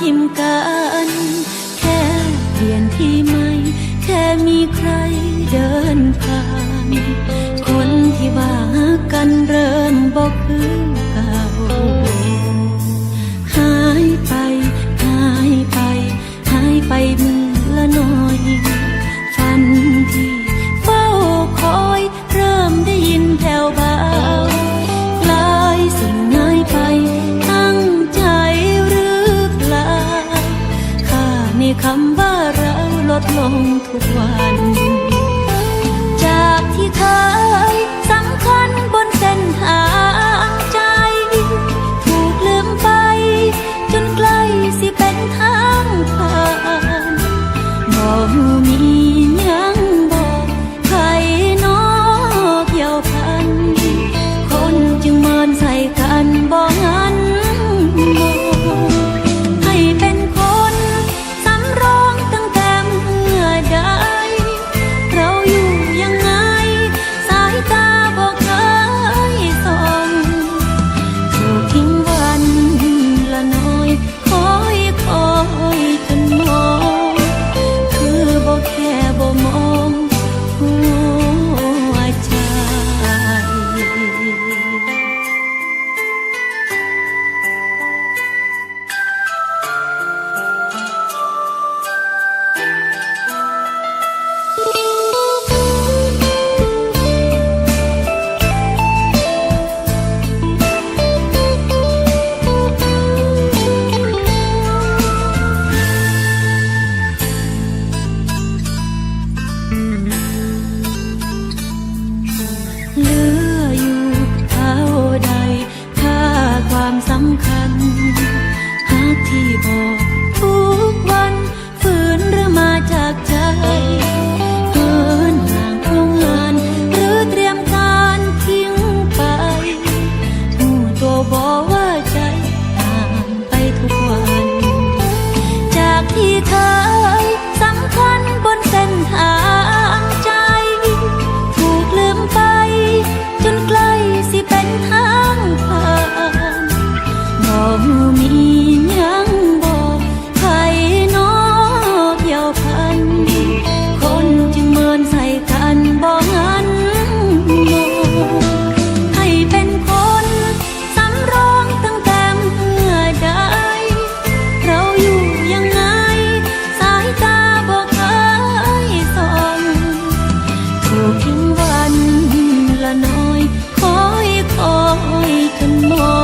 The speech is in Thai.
ทิมกัน แค่เปลี่ยนที่ไม่ แค่มีใครเดินผ่าน คนที่ว่ากันเริ่มบอกคือ one. น้อยคอยคอยกันมอง